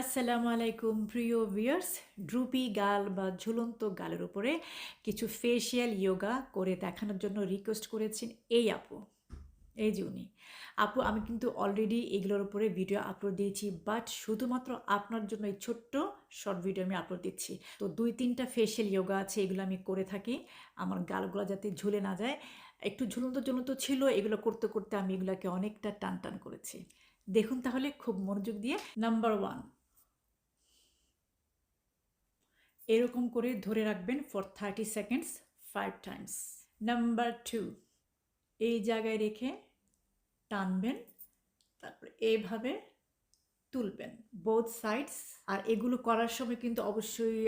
আসসালামু আলাইকুম, প্রিয় ভিয়ার্স ড্রুপি গাল বা ঝুলন্ত গালের উপরে কিছু ফেসিয়াল ইয়োগা করে দেখানোর জন্য রিকোয়েস্ট করেছেন এই আপু, এই যে উনি। আপু, আমি কিন্তু অলরেডি এগুলোর উপরে ভিডিও আপলোড দিয়েছি বাট শুধুমাত্র আপনার জন্য এই ছোট্ট শর্ট ভিডিও আমি আপলোড দিচ্ছি। তো দুই তিনটা ফেসিয়াল ইয়োগা আছে, এগুলো আমি করে থাকি। আমার গালগুলো যাতে ঝুলে না যায়। একটু ঝুলন্ত ঝুলন্ত ছিল, এগুলো করতে করতে আমি এগুলোকে অনেকটা টান টান করেছি। দেখুন তাহলে খুব মনোযোগ দিয়ে। নাম্বার ওয়ান এরকম করে ধরে রাখবেন for thirty seconds five times number two এই জায়গায় রেখে টানবেন, তারপরে এইভাবে তুলবেন বোথ সাইডস আর এগুলো করার সময় কিন্তু অবশ্যই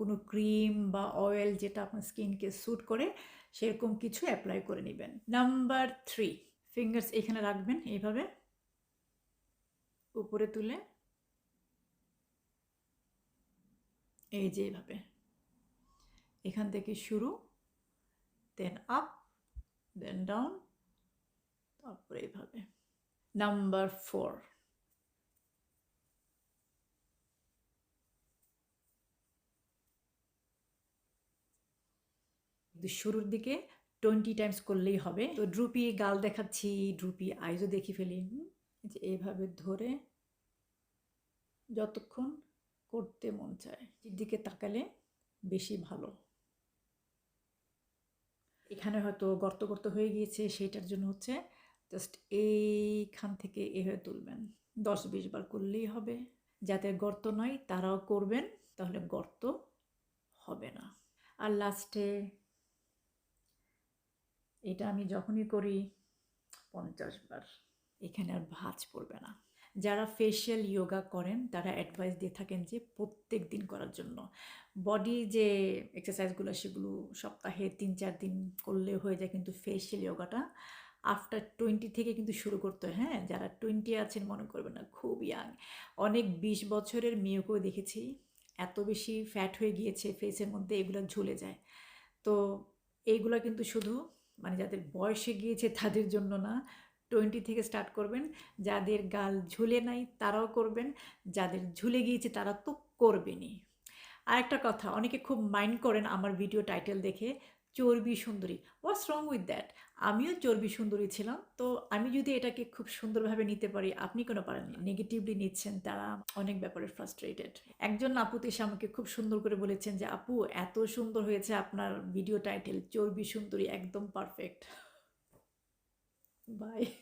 কোনো ক্রিম বা অয়েল যেটা আপনার স্কিনকে স্যুট করে, সেরকম কিছু অ্যাপ্লাই করে নেবেন। নাম্বার থ্রি ফিঙ্গার্স এখানে রাখবেন এইভাবে উপরে তুলে এই যে এইভাবে। এখান থেকে শুরু দেন আপ দেন ডাউন তারপরে এইভাবে। নাম্বার ফোর শুরুর দিকে টোয়েন্টি টাইমস করলেই হবে। তো ড্রুপি গাল দেখাচ্ছি ড্রুপি আইজও দেখি ফেলি। যে এইভাবে ধরে যতক্ষণ করতে মন চায়। দিকে তাকালে বেশি ভালো। এখানে হয়তো গর্ত গর্ত হয়ে গিয়েছে, সেইটার জন্য হচ্ছে জাস্ট এইখান থেকে এভাবে তুলবেন। দশ বিশ বার করলেই হবে। যাদের গর্ত নয়, তারাও করবেন, তাহলে গর্ত হবে না। আর লাস্টে এটা আমি যখনই করি, পঞ্চাশ বার। এখানে আর ভাঁজ পড়বে না। যারা ফেশিয়াল ইয়োগা করেন, তারা অ্যাডভাইস দিয়ে থাকেন যে প্রত্যেক দিন করার জন্য। বডি যে এক্সারসাইজগুলো সেগুলো সপ্তাহে তিন, চার দিন করলে হয়ে যায় কিন্তু ফেশিয়াল ইয়োগাটা আফটার টোয়েন্টি থেকে কিন্তু শুরু করতে হয় যারা টোয়েন্টি আছেন, মনে করবেন না, খুব ইয়াং অনেক বিশ বছরের মেয়েকেও দেখেছি, এত বেশি ফ্যাট হয়ে গিয়েছে ফেসের মধ্যে এগুলো ঝুলে যায়। তো এইগুলো কিন্তু শুধু মানে যাদের বয়সে গিয়েছে, তাদের জন্য না টোয়েন্টি থেকে স্টার্ট করবেন। যাদের গাল ঝুলে নাই তারাও করবেন, যাদের ঝুলে গিয়েছে তারা তো করবেনই। আর একটা কথা, অনেকে খুব মাইন্ড করেন আমার ভিডিও টাইটেল দেখে, চর্বি সুন্দরী। হোয়াটস রং উইথ দ্যাট আমিও চর্বি সুন্দরী ছিলাম, তো আমি যদি এটাকে খুব সুন্দরভাবে নিতে পারি, আপনি কোনো পারেন না। নেগেটিভলি নিচ্ছেন তারা অনেক ব্যাপারে ফ্রাস্ট্রেটেড একজন আপু তো এসে আমাকে খুব সুন্দর করে বলেছেন যে, আপু, এত সুন্দর হয়েছে আপনার ভিডিও টাইটেল, চর্বি সুন্দরী, একদম পারফেক্ট Bye.